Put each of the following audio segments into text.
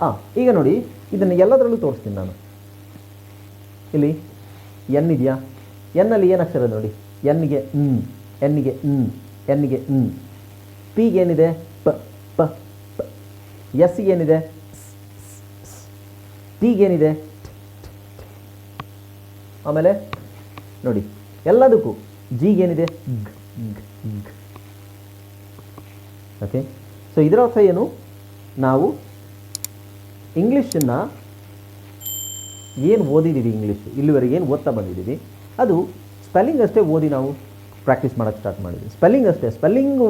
ಹಾಂ ಈಗ ನೋಡಿ, ಇದನ್ನು ಎಲ್ಲದರಲ್ಲೂ ತೋರಿಸ್ತೀನಿ ನಾನು. ಇಲ್ಲಿ, ಎನ್ ಇದೆಯಾ? ಎನ್ನಲ್ಲಿ ಏನು ಅಕ್ಷರ ನೋಡಿ? ಎನ್ಗೆ ಹ್ಞೂ ಎನ್ಗೆ ಹ್ಞೂ ಎನ್ಗೆ ಹ್ಞೂ ಪಿಗೆ ಏನಿದೆ? ಪ ಪ ಪ. ಎಸ್ಗೆ ಏನಿದೆ? ಟಿಗೆ ಏನಿದೆ? ಆಮೇಲೆ, ನೋಡಿ, ಎಲ್ಲದಕ್ಕೂ ಜಿಗೆ ಏನಿದೆ? ಓಕೆ ಸೊ ಇದರ ಅರ್ಥ ಏನು? ನಾವು ಇಂಗ್ಲೀಷನ್ನು ಏನು ಓದಿದ್ದೀವಿ ಇಂಗ್ಲೀಷ್ ಇಲ್ಲಿವರೆಗೆ ಏನು ಓದ್ತಾ ಬಂದಿದ್ದೀವಿ ಅದು ಸ್ಪೆಲ್ಲಿಂಗ್ ಅಷ್ಟೇ ಓದಿ ನಾವು ಪ್ರಾಕ್ಟೀಸ್ ಮಾಡೋಕ್ಕೆ ಸ್ಟಾರ್ಟ್ ಮಾಡಿದ್ವಿ. ಸ್ಪೆಲ್ಲಿಂಗ್ ಅಷ್ಟೇ. ಸ್ಪೆಲ್ಲಿಂಗ್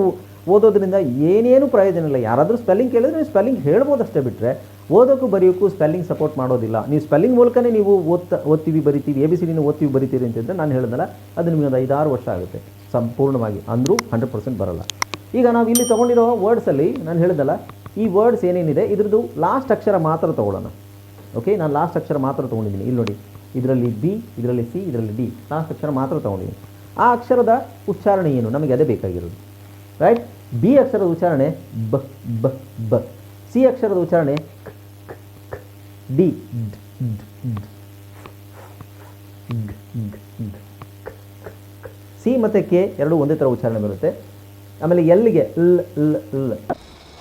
ಓದೋದ್ರಿಂದ ಏನೇನು ಪ್ರಯೋಜನ ಇಲ್ಲ. ಯಾರಾದರೂ ಸ್ಪೆಲ್ಲಿಂಗ್ ಕೇಳಿದ್ರೆ ನೀವು ಸ್ಪೆಲ್ಲಿಂಗ್ ಹೇಳ್ಬೋದು ಅಷ್ಟೇ ಬಿಟ್ಟರೆ ಓದೋಕ್ಕೂ ಬರೆಯೋಕ್ಕೂ ಸ್ಪೆಲ್ಲಿಂಗ್ ಸಪೋರ್ಟ್ ಮಾಡೋದಿಲ್ಲ. ನೀವು ಸ್ಪೆಲ್ಲಿಂಗ್ ಮೂಲಕನೇ ನೀವು ಓದ್ತಾ, ಓದ್ತೀವಿ, ಬರಿತೀವಿ, ಎ ಬಿ ಸಿ ಡಿನ ಓದ್ತೀವಿ, ಬರಿತೀರಿ ಅಂತಂದರೆ ನಾನು ಹೇಳಿದ್ನಲ್ಲ ಅದು ನಿಮಗೆ ಒಂದು ಐದಾರು ವರ್ಷ ಆಗುತ್ತೆ. ಸಂಪೂರ್ಣವಾಗಿ ಅಂದರೂ ಹಂಡ್ರೆಡ್ ಪರ್ಸೆಂಟ್ ಬರಲ್ಲ. ಈಗ ನಾವು ಇಲ್ಲಿ ತೊಗೊಂಡಿರೋ ವರ್ಡ್ಸಲ್ಲಿ ನಾನು ಹೇಳಿದಲ್ಲ ಈ ವರ್ಡ್ಸ್ ಏನೇನಿದೆ, ಇದ್ರದ್ದು ಲಾಸ್ಟ್ ಅಕ್ಷರ ಮಾತ್ರ ತೊಗೊಳ್ಳೋಣ. ಓಕೆ ನಾನು ಲಾಸ್ಟ್ ಅಕ್ಷರ ಮಾತ್ರ ತೊಗೊಂಡಿದ್ದೀನಿ. ಇಲ್ಲಿ ನೋಡಿ, ಇದರಲ್ಲಿ ಬಿ ಇದರಲ್ಲಿ ಸಿ ಇದರಲ್ಲಿ ಡಿ ಲಾಸ್ಟ್ ಅಕ್ಷರ ಮಾತ್ರ ತೊಗೊಂಡಿದ್ದೀನಿ. ಆ ಅಕ್ಷರದ ಉಚ್ಚಾರಣೆ ಏನು? ನಮಗೆ ಅದೇ ಬೇಕಾಗಿರೋದು. ರೈಟ್ ಬಿ ಅಕ್ಷರದ ಉಚ್ಚಾರಣೆ ಬ ಬ ಬ ಸಿ ಅಕ್ಷರದ ಉಚ್ಚಾರಣೆ. ಡಿ. ಸಿ ಮತ್ತು ಕೆ ಎರಡು ಒಂದೇ ಥರ ಉಚ್ಚಾರಣೆ ಬರುತ್ತೆ. ಆಮೇಲೆ ಎಲ್ಲಿಗೆ ಲ್ ಲ್ ಲ್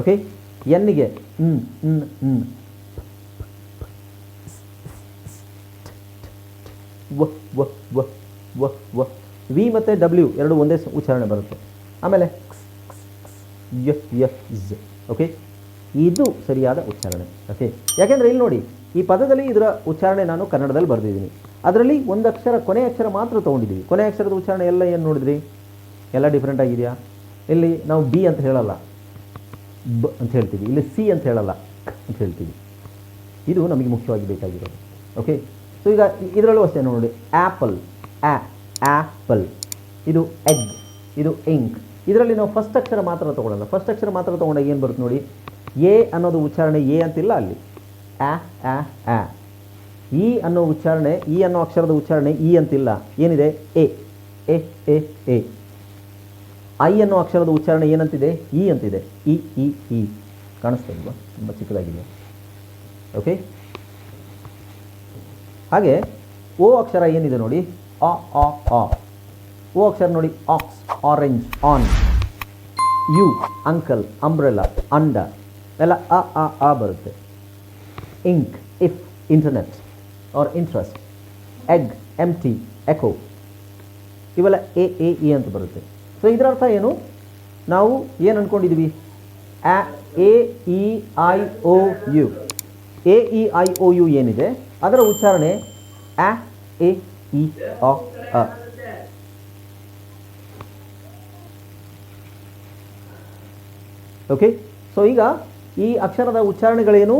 ಓಕೆ ನ್ ವ ಮತ್ತು ಡಬ್ಲ್ಯೂ ಎರಡು ಒಂದೇ ಉಚ್ಚಾರಣೆ ಬರುತ್ತೆ. ಆಮೇಲೆ ಓಕೆ ಇದು ಸರಿಯಾದ ಉಚ್ಚಾರಣೆ. ಓಕೆ ಯಾಕೆಂದರೆ ಇಲ್ಲಿ ನೋಡಿ, ಈ ಪದದಲ್ಲಿ ಇದರ ಉಚ್ಚಾರಣೆ ನಾನು ಕನ್ನಡದಲ್ಲಿ ಬರೆದಿದ್ದೀನಿ. ಅದರಲ್ಲಿ ಒಂದು ಅಕ್ಷರ ಕೊನೆ ಅಕ್ಷರ ಮಾತ್ರ ತೊಗೊಂಡಿದ್ದೀವಿ. ಕೊನೆ ಅಕ್ಷರದ ಉಚ್ಚಾರಣೆ ಎಲ್ಲ ಏನು ನೋಡಿದ್ರಿ? ಎಲ್ಲ ಡಿಫ್ರೆಂಟ್ ಆಗಿದೆಯಾ? ಇಲ್ಲಿ ನಾವು ಬಿ ಅಂತ ಹೇಳಲ್ಲ. ಬ ಅಂತ ಹೇಳ್ತೀವಿ. ಇಲ್ಲಿ ಸಿ ಅಂತ ಹೇಳಲ್ಲ ಅಂತ ಹೇಳ್ತೀವಿ. ಇದು ನಮಗೆ ಮುಖ್ಯವಾಗಿ ಬೇಕಾಗಿರೋದು. ಓಕೆ ಸೊ ಈಗ ಇದರಲ್ಲೂ ಅಷ್ಟೇ ನೋಡಿ. ಆ್ಯಪಲ್ ಆ ಆ್ಯಪಲ್ ಇದು ಎಗ್ ಇದು ಇಂಕ್ ಇದರಲ್ಲಿ ನಾವು ಫಸ್ಟ್ ಅಕ್ಷರ ಮಾತ್ರ ತೊಗೊಳ್ಳಲ್ಲ ಫಸ್ಟ್ ಅಕ್ಷರ ಮಾತ್ರ ತೊಗೊಂಡಾಗ ಏನು ಬರುತ್ತೆ ನೋಡಿ? ಎ ಅನ್ನೋದು ಉಚ್ಚಾರಣೆ ಎ ಅಂತಿಲ್ಲ ಅಲ್ಲಿ. ಆ ಆ ಆ ಇ ಅನ್ನೋ ಉಚ್ಚಾರಣೆ ಇ ಅನ್ನೋ ಅಕ್ಷರದ ಉಚ್ಚಾರಣೆ ಇ ಅಂತಿಲ್ಲ. ಏನಿದೆ? A A A A I ಅನ್ನೋ ಅಕ್ಷರದ ಉಚ್ಚಾರಣೆ ಏನಂತಿದೆ? ಇ ಅಂತಿದೆ. ಇ ಇ ಇ ಕಾಣಿಸ್ತಾ ಇಲ್ವಾ? ತುಂಬ ಚಿಕ್ಕದಾಗಿದೆ. ಓಕೆ ಹಾಗೆ, ಓ ಅಕ್ಷರ ಏನಿದೆ ನೋಡಿ? ಆ ಆ ಆ. ಓ ಅಕ್ಷರ ನೋಡಿ, ox, orange, on. U, uncle umbrella under. ಎಲ್ಲ ಅ ಆ ಆ ಬರುತ್ತೆ. Ink, if, internet or interest egg empty echo ಇವೆಲ್ಲ ಎ ಎ, ಇ ಅಂತ ಬರುತ್ತೆ. ಸೊ ಇದರ ಅರ್ಥ ಏನು? ನಾವು ಏನು ಅಂದ್ಕೊಂಡಿದ್ದೀವಿ A, E, I O U. A, E, I O U ಏನಿದೆ? ಅದರ ಉಚ್ಚಾರಣೆ ಆ, ಎ, ಇ, ಅ ಓಕೆ ಸೊ ಈಗ ಈ ಅಕ್ಷರದ ಉಚ್ಚಾರಣೆಗಳೇನು?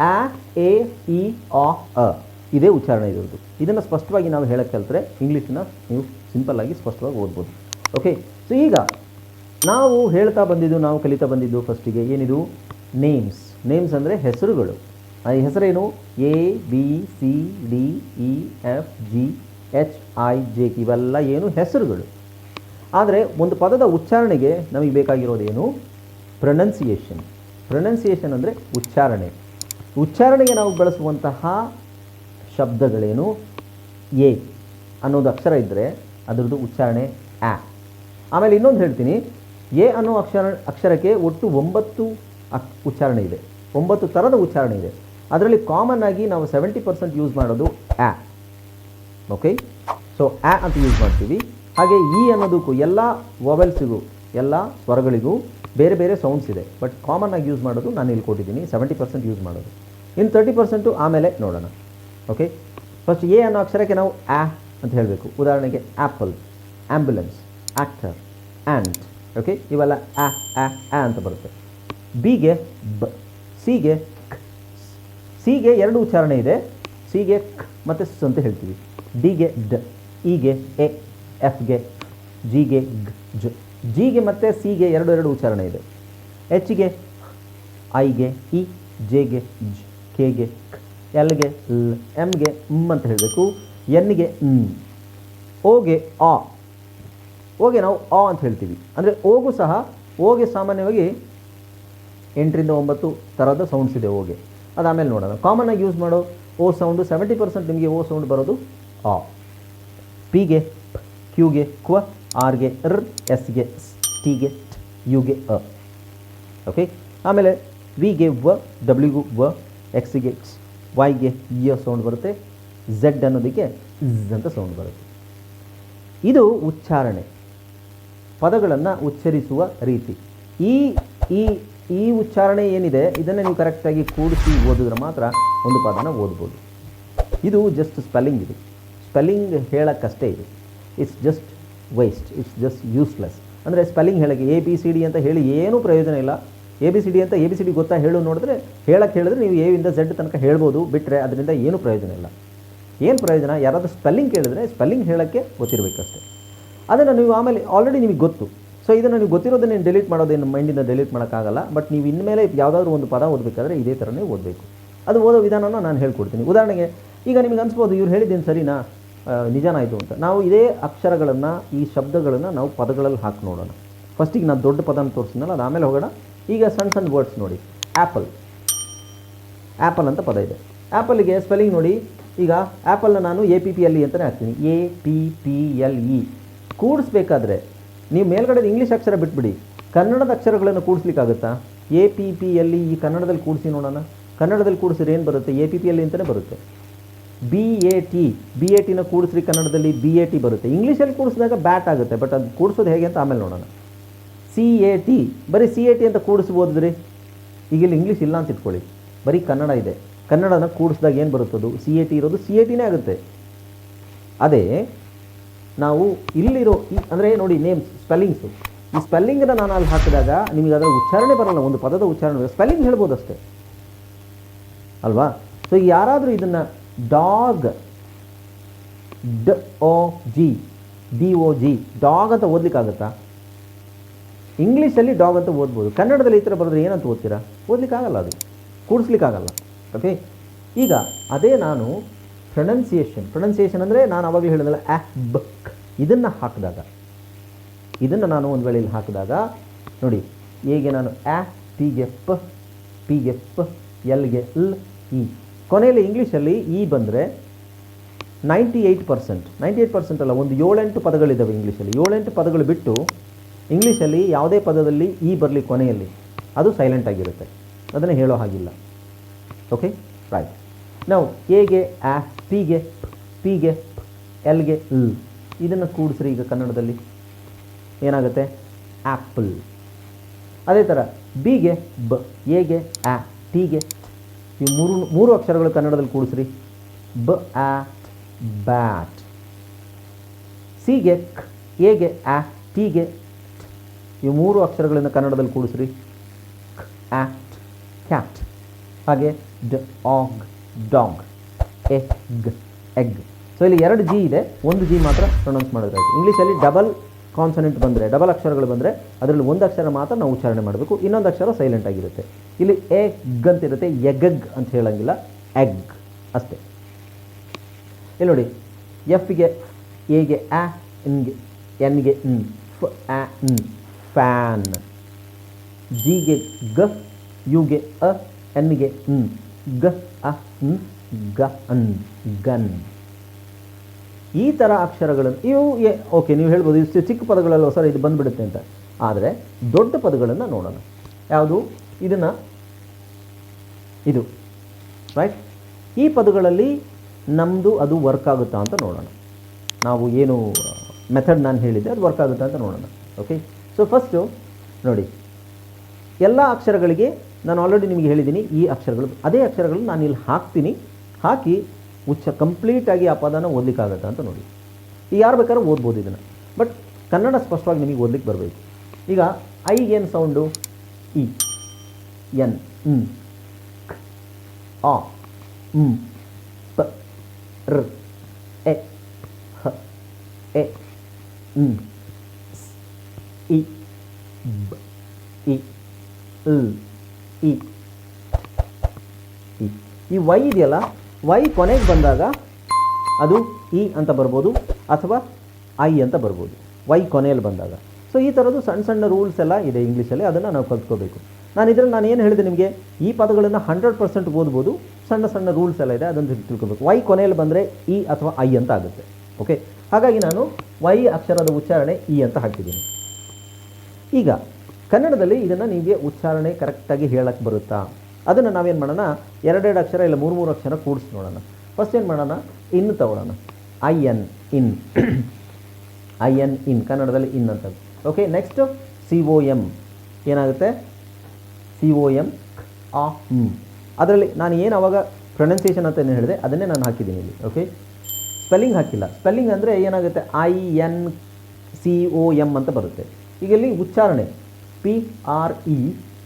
ಆ, ಎ, ಇ ಆ ಅ. ಇದೇ ಉಚ್ಚಾರಣೆ ಇರೋದು. ಇದನ್ನು ಸ್ಪಷ್ಟವಾಗಿ ನಾವು ಹೇಳಕ್ಕೆ ಕಲಿತರೆ ಇಂಗ್ಲೀಷನ್ನ ನೀವು ಸಿಂಪಲ್ಲಾಗಿ ಸ್ಪಷ್ಟವಾಗಿ ಓದ್ಬೋದು. ಓಕೆ ಸೊ ಈಗ ನಾವು ಹೇಳ್ತಾ ಬಂದಿದ್ದು, ನಾವು ಕಲಿತಾ ಬಂದಿದ್ದು ಫಸ್ಟಿಗೆ ಏನಿದು? ನೇಮ್ಸ್ ನೇಮ್ಸ್ ಅಂದರೆ ಹೆಸರುಗಳು. ಆ ಹೆಸರೇನು? A B C D E F G H I J ಇವೆಲ್ಲ ಏನು? ಹೆಸರುಗಳು. ಆದರೆ ಒಂದು ಪದದ ಉಚ್ಚಾರಣೆಗೆ ನಮಗೆ ಬೇಕಾಗಿರೋದೇನು ಪ್ರೊನನ್ಸಿಯೇಷನ್ ಪ್ರೊನನ್ಸಿಯೇಷನ್ ಅಂದರೆ ಉಚ್ಚಾರಣೆ. ಉಚ್ಚಾರಣೆಗೆ ನಾವು ಬಳಸುವಂತಹ ಶಬ್ದಗಳೇನು? ಎ ಅನ್ನೋದು ಅಕ್ಷರ ಇದ್ದರೆ ಅದರದ್ದು ಉಚ್ಚಾರಣೆ ಆ ಆಮೇಲೆ ಇನ್ನೊಂದು ಹೇಳ್ತೀನಿ. ಎ ಅನ್ನೋ ಅಕ್ಷರ, ಅಕ್ಷರಕ್ಕೆ ಒಟ್ಟು ಒಂಬತ್ತು ಅಕ್, ಉಚ್ಚಾರಣೆ ಇದೆ. ಒಂಬತ್ತು ಥರದ ಉಚ್ಚಾರಣೆ ಇದೆ. ಅದರಲ್ಲಿ ಕಾಮನ್ ಆಗಿ ನಾವು ಸೆವೆಂಟಿ ಪರ್ಸೆಂಟ್ ಯೂಸ್ ಮಾಡೋದು ಆ. ಓಕೆ ಸೊ ಆ ಅಂತ ಯೂಸ್ ಮಾಡ್ತೀವಿ. ಹಾಗೆ ಈ ಅನ್ನೋದಕ್ಕೂ ಎಲ್ಲ ವೊವೆಲ್ಸಿಗೂ ಎಲ್ಲ ಸ್ವರಗಳಿಗೂ ಬೇರೆ ಬೇರೆ ಸೌಂಡ್ಸ್ ಇದೆ. ಬಟ್ ಕಾಮನ್ ಆಗಿ ಯೂಸ್ ಮಾಡೋದು ನಾನು ಇಲ್ಲಿ ಕೊಟ್ಟಿದ್ದೀನಿ. ಸೆವೆಂಟಿ ಪರ್ಸೆಂಟ್ ಯೂಸ್ ಮಾಡೋದು. ಇನ್ನು ತರ್ಟಿ ಪರ್ಸೆಂಟು ಆಮೇಲೆ ನೋಡೋಣ. ಓಕೆ ಫಸ್ಟ್ ಎ ಅನ್ನೋ ಅಕ್ಷರಕ್ಕೆ ನಾವು ಆ ಅಂತ ಹೇಳಬೇಕು. ಉದಾಹರಣೆಗೆ apple ambulance actor and okay ಇವೆಲ್ಲ ಆ ಆ ಆ ಅಂತ ಬರುತ್ತೆ. ಬಿಗೆ ಬ ಸಿಗೆ ಕ್ ಸಿಗೆ ಎರಡು ಉಚ್ಚಾರಣೆ ಇದೆ. ಸಿಗೆ ಕ್ ಮತ್ತು ಸ್ ಅಂತ ಹೇಳ್ತೀವಿ. ಡಿಗೆ ಡ ಇಗೆ ಎ ಎಫ್ಗೆ ಜಿಗೆ ಗ್, ಜ. ಜಿಗೆ ಮತ್ತು ಸಿಗೆ ಎರಡು ಎರಡು ಉಚ್ಚಾರಣೆ ಇದೆ. ಎಚ್ಗೆ ಐಗೆ ಇ ಜೆಗೆ ಜ್ ಕೆಗೆ ಕ್ ಎಲ್ಗೆ ಲ್ ಎಮ್ಗೆ ಮ್ ಅಂತ ಹೇಳಬೇಕು. ಎನ್ಗೆ ಓಗೆ ಆ ಓಗೆ ನಾವು ಆ ಅಂತ ಹೇಳ್ತೀವಿ. ಅಂದರೆ ಓಗೂ ಸಹ ಓಗೆ ಸಾಮಾನ್ಯವಾಗಿ ಎಂಟರಿಂದ ಒಂಬತ್ತು ಥರದ ಸೌಂಡ್ಸ್ ಇದೆ ಓಗೆ ಆಮೇಲೆ ನೋಡೋಣ. ಕಾಮನ್ ಆಗಿ ಯೂಸ್ ಮಾಡೋ ಓ ಸೌಂಡು ಸೆವೆಂಟಿ ಪರ್ಸೆಂಟ್ ನಿಮಗೆ ಓ ಸೌಂಡ್ ಬರೋದು ಆ. ಪಿಗೆ ಕ್ಯೂಗೆ ಕ್ವ ಆರ್ಗೆ ರ್ ಎಸ್ಗೆ ಸ್ ಟಿಗೆ ಯುಗೆ ಅ. ಓಕೆ ಆಮೇಲೆ ವಿಗೆ ವ ಡಬ್ಲ್ಯೂಗೂ ವ ಎಕ್ಸ್ಗೆ ಎಕ್ಸ್ ವೈಗೆ ಯ ಸೌಂಡ್ ಬರುತ್ತೆ. ಝೆಡ್ ಅನ್ನೋದಕ್ಕೆ ಝ್ ಅಂತ ಸೌಂಡ್ ಬರುತ್ತೆ. ಇದು ಉಚ್ಚಾರಣೆ. ಪದಗಳನ್ನು ಉಚ್ಚರಿಸುವ ರೀತಿ. ಈ ಈ ಈ ಉಚ್ಚಾರಣೆ ಏನಿದೆ, ಇದನ್ನು ನೀವು ಕರೆಕ್ಟಾಗಿ ಕೂಡಿಸಿ ಓದಿದ್ರೆ ಮಾತ್ರ ಒಂದು ಪದನ ಓದ್ಬೋದು. ಇದು ಜಸ್ಟ್ ಸ್ಪೆಲ್ಲಿಂಗ್ ಇದು. ಸ್ಪೆಲ್ಲಿಂಗ್ ಹೇಳೋಕ್ಕಷ್ಟೇ ಇದು. It's just waste it's just useless ಅಂದರೆ ಸ್ಪೆಲ್ಲಿಂಗ್ ಹೇಳೋಕ್ಕೆ ಎ ಬಿ ಸಿ ಡಿ ಅಂತ ಹೇಳಿ ಏನೂ ಪ್ರಯೋಜನ ಇಲ್ಲ. ಎ ಬಿ ಸಿ ಡಿ ಅಂತ ಎ ಬಿ ಸಿ ಡಿ ಗೊತ್ತಾ ಹೇಳು ನೋಡಿದ್ರೆ ಹೇಳಕ್ಕೆ ಹೇಳಿದ್ರೆ ನೀವು ಎ ಇಂದ ಝೆಡ್ ತನಕ ಹೇಳ್ಬೋದು ಬಿಟ್ಟರೆ ಅದರಿಂದ ಏನೂ ಪ್ರಯೋಜನ ಇಲ್ಲ. ಏನು ಪ್ರಯೋಜನ? ಯಾರಾದರೂ ಸ್ಪೆಲ್ಲಿಂಗ್ ಕೇಳಿದ್ರೆ ಸ್ಪೆಲ್ಲಿಂಗ್ ಹೇಳೋಕ್ಕೆ ಗೊತ್ತಿರಬೇಕಷ್ಟೇ. ಅದನ್ನು ನೀವು ಆಮೇಲೆ ಆಲ್ರೆಡಿ ನಿಮಗೆ ಗೊತ್ತು. ಸೊ ಇದನ್ನು ನೀವು ಗೊತ್ತಿರೋದನ್ನ ಡಿಲೀಟ್ ಮಾಡೋದೇನು ಮೈಂಡಿಂದ ಡಿಲೀಟ್ ಮಾಡೋಕ್ಕಾಗಲ್ಲ. ಬಟ್ ನೀವು ಇನ್ಮೇಲೆ ಯಾವುದಾದ್ರೂ ಒಂದು ಪದ ಓದಬೇಕಾದ್ರೆ ಇದೇ ಥರನೇ ಓದಬೇಕು. ಅದು ಓದೋ ವಿಧಾನನ ನಾನು ಹೇಳ್ಕೊಡ್ತೀನಿ. ಉದಾಹರಣೆಗೆ, ಈಗ ನಿಮಗೆ ಅನಿಸ್ಬೋದು, ಇವ್ರು ಹೇಳಿದ್ದೇನು ಸರಿನಾ? ನಿಜಾನ ನಿಜಾನಾಯಿತು ಅಂತ. ನಾವು ಇದೇ ಅಕ್ಷರಗಳನ್ನು, ಈ ಶಬ್ದಗಳನ್ನು ನಾವು ಪದಗಳಲ್ಲಿ ಹಾಕಿ ನೋಡೋಣ. ಫಸ್ಟಿಗೆ ನಾನು ದೊಡ್ಡ ಪದನ ತೋರಿಸಿದ್ನಲ್ಲ, ಅದು ಆಮೇಲೆ ಹೋಗೋಣ. ಈಗ ಸಣ್ಣ ಸಣ್ಣ ವರ್ಡ್ಸ್ ನೋಡಿ. ಆ್ಯಪಲ್ ಆ್ಯಪಲ್ ಅಂತ ಪದ ಇದೆ. ಆ್ಯಪಲ್ಗೆ ಸ್ಪೆಲ್ಲಿಂಗ್ ನೋಡಿ. ಈಗ ಆ್ಯಪಲ್ನ ನಾನು A P P L E ಅಂತಲೇ ಹಾಕ್ತೀನಿ. A P P L E ಕೂಡಿಸ್ಬೇಕಾದ್ರೆ ನೀವು ಮೇಲ್ಗಡೆ ಇಂಗ್ಲೀಷ್ ಅಕ್ಷರ ಬಿಟ್ಬಿಡಿ. ಕನ್ನಡದ ಅಕ್ಷರಗಳನ್ನು ಕೂಡಿಸ್ಲಿಕ್ಕಾಗುತ್ತಾ? ಎ ಪಿ ಪಿ ಎಲ್ ಈ ಕನ್ನಡದಲ್ಲಿ ಕೂಡಿಸಿ ನೋಡೋಣ. ಕನ್ನಡದಲ್ಲಿ ಕೂಡಿಸಿದ್ರೆ ಏನು ಬರುತ್ತೆ? ಎ ಪಿ ಪಿ ಎಲ್ ಅಂತಲೇ ಬರುತ್ತೆ. B A T B A ಟಿನ ಕೂಡಿಸ್ರಿ ಕನ್ನಡದಲ್ಲಿ ಬಿ ಎ ಟಿ ಬರುತ್ತೆ. ಇಂಗ್ಲೀಷಲ್ಲಿ ಕೂಡಿಸಿದಾಗ ಬ್ಯಾಟ್ ಆಗುತ್ತೆ, ಬಟ್ ಅದು ಕೂಡಿಸೋದು ಹೇಗೆ ಅಂತ ಆಮೇಲೆ ನೋಡೋಣ. ಸಿ ಎ ಟಿ ಬರೀ ಸಿ ಎ ಟಿ ಅಂತ ಕೂಡಿಸ್ಬೋದ್ರಿ ಈಗ ಇಲ್ಲಿ ಇಂಗ್ಲೀಷ್ ಇಲ್ಲ ಅಂತ ಇಟ್ಕೊಳ್ಳಿ. ಬರೀ ಕನ್ನಡ ಇದೆ. ಕನ್ನಡನ ಕೂಡಿಸಿದಾಗ ಏನು ಬರುತ್ತದು? ಸಿ ಎ ಟಿ ಇರೋದು ಸಿ ಎ ಟಿನೇ ಆಗುತ್ತೆ. ಅದೇ ನಾವು ಇಲ್ಲಿರೋ ಈ ಅಂದರೆ ನೋಡಿ ನೇಮ್ಸ್ ಸ್ಪೆಲ್ಲಿಂಗ್ಸು ಈ ಸ್ಪೆಲ್ಲಿಂಗನ್ನು ನಾನು ಅಲ್ಲಿ ಹಾಕಿದಾಗ ನಿಮಗೆ ಅದರ ಉಚ್ಚಾರಣೆ ಬರಲ್ಲ, ಒಂದು ಪದದ ಉಚ್ಚಾರಣೆ ಸ್ಪೆಲ್ಲಿಂಗ್ ಹೇಳ್ಬೋದು ಅಷ್ಟೇ. ಅಲ್ವಾ? ಸೊ ಯಾರಾದರೂ ಇದನ್ನು ಡಾಗ್ ಡ O G D O G dog ಅಂತ ಓದ್ಲಿಕ್ಕಾಗತ್ತಾ? ಇಂಗ್ಲೀಷಲ್ಲಿ ಡಾಗ್ ಅಂತ ಓದ್ಬೋದು. ಕನ್ನಡದಲ್ಲಿ ಈ ಥರ ಬರೆದ್ರೆ ಏನಂತ ಓದ್ತೀರಾ? ಓದ್ಲಿಕ್ಕಾಗಲ್ಲ ಅದು. ಕೂಡಿಸ್ಲಿಕ್ಕಾಗಲ್ಲ. ಓಕೆ ಈಗ, ಅದೇ ನಾನು ಪ್ರೊನೌನ್ಸಿಯೇಷನ್ ಪ್ರೊನೌನ್ಸಿಯೇಷನ್ ಅಂದರೆ ನಾನು ಅವಾಗಲೇ ಹೇಳಿದಲ್ಲ ಆ ಬಕ್ ಇದನ್ನು ಹಾಕಿದಾಗ. ಇದನ್ನು ನಾನು ಒಂದು ವೇಳೆ ಹಾಕಿದಾಗ, ನೋಡಿ, ಹೇಗೆ ನಾನು ಆ ಪ ಪಿಗೆ ಪ ಎಲ್ಗೆ ಎಲ್ ಇ ಕೊನೆಯಲ್ಲಿ ಇಂಗ್ಲೀಷಲ್ಲಿ ಇ ಬಂದರೆ ninety eight percent ninety eight percent ಅಲ್ಲ, ಒಂದು ಏಳೆಂಟು ಪದಗಳಿದ್ದಾವೆ ಇಂಗ್ಲೀಷಲ್ಲಿ ಏಳೆಂಟು ಪದಗಳು ಬಿಟ್ಟು ಇಂಗ್ಲೀಷಲ್ಲಿ ಯಾವುದೇ ಪದದಲ್ಲಿ ಇ ಬರಲಿ ಕೊನೆಯಲ್ಲಿ. ಅದು ಸೈಲೆಂಟ್ ಆಗಿರುತ್ತೆ. ಅದನ್ನು ಹೇಳೋ ಹಾಗಿಲ್ಲ. ಓಕೆ ರೈಟ್ ನಾವು ಎಗೆ ಆ, ಪಿಗೆ ಪಿಗೆ, ಎಲ್ಗೆ, ಲ್. ಇದನ್ನು ಕೂಡಿಸ್ರಿ ಈಗ ಕನ್ನಡದಲ್ಲಿ. ಏನಾಗುತ್ತೆ? ಆ್ಯಪಲ್ ಅದೇ ಥರ ಬಿಗೆ, ಬ. ಎಗೆ ಆ, ಟಿಗೆ. ಈ ಮೂರು ಮೂರು ಅಕ್ಷರಗಳು ಕನ್ನಡದಲ್ಲಿ ಕೂಡಿಸ್ರಿ. ಬ, ಆ, ಬ್ಯಾಟ್. ಸಿಗೆ ಕ್ ಎಗೆ ಆ, ಟಿಗೆ. ಈ ಮೂರು ಅಕ್ಷರಗಳನ್ನು ಕನ್ನಡದಲ್ಲಿ ಕೂಡಿಸ್ರಿ. ಕ್ ಕ್ಯಾಟ್ ಹಾಗೆ, ಡ, ಆಗ್. ಡಾಗ್. Egg egg. ಸೊ ಇಲ್ಲಿ ಎರಡು ಜಿ ಇದೆ. ಒಂದು ಜಿ ಮಾತ್ರ ಪ್ರೊನೌನ್ಸ್ ಮಾಡೋದಾಗಿ ಇಂಗ್ಲೀಷಲ್ಲಿ ಡಬಲ್ ಕಾನ್ಸನೆಂಟ್ ಬಂದರೆ ಡಬಲ್ ಅಕ್ಷರಗಳು ಬಂದರೆ, ಅದರಲ್ಲಿ ಒಂದು ಅಕ್ಷರ ಮಾತ್ರ ನಾವು ಉಚ್ಚಾರಣೆ ಮಾಡಬೇಕು. ಇನ್ನೊಂದು ಅಕ್ಷರ ಸೈಲೆಂಟ್ ಆಗಿರುತ್ತೆ. ಇಲ್ಲಿ ಎಗ್ ಅಂತ ಇರುತ್ತೆ ಎಗಗ್ ಅಂತ ಹೇಳೋಂಗಿಲ್ಲ. ಎಗ್ ಅಷ್ಟೇ. ಇಲ್ಲಿ ನೋಡಿ. ಎಫ್ಗೆ ಎಗೆ ಆ ಎನ್ಗೆ ಎನ್ಗೆ ಇನ್ ಫ್ ಆ ಇನ್ ಫ್ಯಾನ್ ಜಿಗೆ ಗ ಯುಗೆ ಅ ಎನ್ಗೆ ನ್ ಗ, ಅ, ನ್, ಗ, ಅನ್, ಗನ್. ಈ ಥರ ಅಕ್ಷರಗಳನ್ನು, ಇವು ಓಕೆ, ನೀವು ಹೇಳ್ಬೋದು, ಇಷ್ಟು ಚಿಕ್ಕ ಪದಗಳಲ್ಲ ಸರ್, ಇದು ಬಂದುಬಿಡುತ್ತೆ ಅಂತ. ಆದರೆ, ದೊಡ್ಡ ಪದಗಳನ್ನು ನೋಡೋಣ. ಯಾವುದು? ಇದನ್ನು, ಇದು ರೈಟ್ ಈ ಪದಗಳಲ್ಲಿ ನಮ್ಮದು ಅದು ವರ್ಕ್ ಆಗುತ್ತಾ ಅಂತ ನೋಡೋಣ. ನಾವು ಏನು ಮೆಥಡ್ ನಾನು ಹೇಳಿದ್ದೆ, ಅದು ವರ್ಕ್ ಆಗುತ್ತಾ ಅಂತ ನೋಡೋಣ. ಓಕೆ ಸೊ ಫಸ್ಟು ನೋಡಿ. ಎಲ್ಲ ಅಕ್ಷರಗಳಿಗೆ ನಾನು ಆಲ್ರೆಡಿ ನಿಮಗೆ ಹೇಳಿದ್ದೀನಿ ಈ ಅಕ್ಷರಗಳು ಅದೇ ಅಕ್ಷರಗಳು ನಾನು ಇಲ್ಲಿ ಹಾಕ್ತೀನಿ. ಹಾಕಿ ಉಚ್ಚ ಕಂಪ್ಲೀಟಾಗಿ ಆ ಪದನ ಓದಲಿಕ್ಕಾಗತ್ತಾ ಅಂತ ನೋಡಿ. ಈಗ ಯಾರು ಬೇಕಾದ್ರೂ ಓದ್ಬೋದು ಇದನ್ನು. ಬಟ್ ಕನ್ನಡ ಸ್ಪಷ್ಟವಾಗಿ ನಿಮಗೆ ಓದಲಿಕ್ಕೆ ಬರಬೇಕು. ಈಗ ಐಗೇನು ಸೌಂಡು ಇ. ಎನ್. ಹ್ಮ್ ಕ್, ಆ. ಹ್ಞೂ ಪ. ರ್. ಎ. ಹ. ಎ. ಹ್ಮ್ ಸ್, ಇ. ಬ. ಇ. ಇ. ಈ ವೈ ಇದೆಯಲ್ಲ? ವೈ ಕೊನೆಗೆ ಬಂದಾಗ ಅದು ಇ ಅಂತ ಬರ್ಬೋದು ಅಥವಾ ಐ ಅಂತ ಬರ್ಬೋದು. ವೈ ಕೊನೆಯಲ್ಲಿ ಬಂದಾಗ. ಸೊ ಈ ಥರದ್ದು ಸಣ್ಣ ಸಣ್ಣ ರೂಲ್ಸ್ ಎಲ್ಲ ಇದೆ ಇಂಗ್ಲೀಷಲ್ಲಿ ಅದನ್ನು ನಾವು ಕಲ್ತ್ಕೋಬೇಕು. ನಾನು ಇದರಲ್ಲಿ ನಾನು ಏನು ಹೇಳಿದೆ ನಿಮಗೆ? ಈ ಪದಗಳನ್ನು ಹಂಡ್ರೆಡ್ ಪರ್ಸೆಂಟ್ ಓದ್ಬೋದು. ಸಣ್ಣ ಸಣ್ಣ ರೂಲ್ಸ್ ಎಲ್ಲ ಇದೆ. ಅದನ್ನು ತಿಳ್ಕೊಬೇಕು. ವೈ ಕೊನೆಯಲ್ಲಿ ಬಂದರೆ ಇ ಅಥವಾ ಐ ಅಂತ ಆಗುತ್ತೆ. ಓಕೆ ಹಾಗಾಗಿ ನಾನು ವೈ ಅಕ್ಷರದ ಉಚ್ಚಾರಣೆ ಇ ಅಂತ ಹಾಕಿದ್ದೀನಿ. ಈಗ ಕನ್ನಡದಲ್ಲಿ ಇದನ್ನು ನಿಮಗೆ ಉಚ್ಚಾರಣೆ ಕರೆಕ್ಟಾಗಿ ಹೇಳಕ್ಕೆ ಬರುತ್ತಾ? ಅದನ್ನು ನಾವೇನು ಮಾಡೋಣ? ಎರಡೆರಡು ಅಕ್ಷರ ಇಲ್ಲ, ಮೂರು ಮೂರು ಅಕ್ಷರ ಕೂಡಿಸಿ ನೋಡೋಣ. ಫಸ್ಟ್ ಏನು ಮಾಡೋಣ? ಇನ್ ತಗೊಳ್ಳೋಣ. I N in I N in ಕನ್ನಡದಲ್ಲಿ ಇನ್ ಅಂತ okay next C O M ಏನಾಗುತ್ತೆ? ಸಿ ಒ ಎಂ ಆ ಹ್ಞೂ ಅದರಲ್ಲಿ ನಾನು ಏನು ಅವಾಗ ಪ್ರೊನೌನ್ಸಿಯೇಷನ್ ಅಂತ ಏನು ಹೇಳಿದೆ? ಅದನ್ನೇ ನಾನು ಹಾಕಿದ್ದೀನಿ ಇಲ್ಲಿ ಓಕೆ ಸ್ಪೆಲ್ಲಿಂಗ್ ಹಾಕಿಲ್ಲ. ಸ್ಪೆಲ್ಲಿಂಗ್ ಅಂದರೆ ಏನಾಗುತ್ತೆ? I N C O M ಅಂತ ಬರುತ್ತೆ. ಈಗ ಇಲ್ಲಿ ಉಚ್ಚಾರಣೆ. ಪಿ ಆರ್ ಇ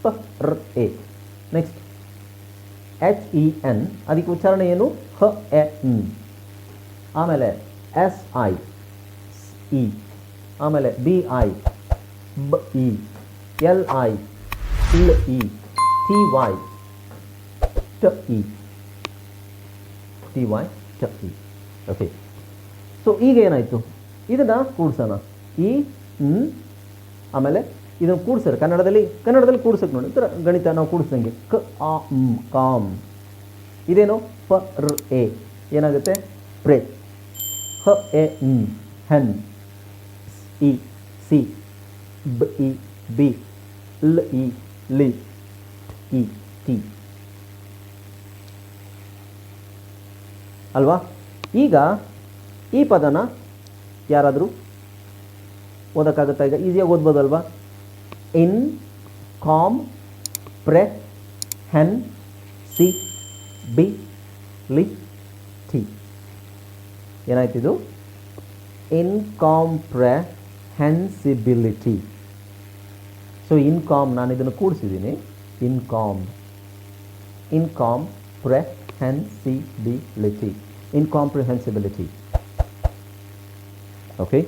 ಪ ರ್ ಎ ನೆಕ್ಸ್ಟ್ ಎಚ್ ಇ ಎನ್ ಅದಕ್ಕೆ ಉಚ್ಚಾರಣೆ ಏನು? ಹ ಎ ಇ ಆಮೇಲೆ ಎಸ್ ಐ ಇ ಆಮೇಲೆ ಬಿ ಐ ಬ ಇ ಎಲ್ ಐ ಇಲ್ ಇ ಟಿ ವೈ ಟ ಇ ಟಿ ವೈ ಟ ಇ ಓಕೆ ಸೊ ಈಗ ಏನಾಯಿತು? ಇದನ್ನು ಕೂಡಿಸೋಣ. ಇ ನ್ ಆಮೇಲೆ ಇದನ್ನು ಕೂಡ್ಸೋರು ಕನ್ನಡದಲ್ಲಿ ಕನ್ನಡದಲ್ಲಿ ಕೂಡ್ಸಕ್ಕೆ ನೋಡಿ. ಒಂಥರ ಗಣಿತ ನಾವು ಕೂಡಿಸ್ದಂಗೆ ಕ, ಆ, ಮ್, ಕಾಮ್. ಇದೇನು? ಪ, ರ್, ಎ. ಏನಾಗುತ್ತೆ? ಪ್ರೆ. ಹ, ಎ, ಮ್, ಹೆನ್. ಇ, ಸಿ. ಬ, ಇ, ಬಿ. ಲ್, ಇ, ಲಿ. ಇ, ಟಿ. ಅಲ್ವಾ? ಈಗ ಈ ಪದನ ಯಾರಾದರೂ ಓದೋಕ್ಕಾಗುತ್ತಾ ಈಗ? ಈಸಿಯಾಗಿ ಓದ್ಬೋದಲ್ವಾ? ಇನ್ ಕಾಮ್ ಪ್ರೆ ಹೆನ್ ಸಿ ಬಿ ಲಿ ಟಿ ಏನಾಯ್ತಿದು? ಇನ್ಕಾಂಪ್ರೆಹೆನ್ಸಿಬಿಲಿಟಿ ಸೊ ಇನ್ಕಾಮ್ ನಾನು ಇದನ್ನು ಕೂಡಿಸಿದ್ದೀನಿ. ಇನ್ಕಾಮ್ ಇನ್ಕಾಂಪ್ರೆಹೆನ್ಸಿಬಿಲಿಟಿ ಇನ್ಕಾಂಪ್ರಿಹೆನ್ಸಿಬಿಲಿಟಿ ಓಕೆ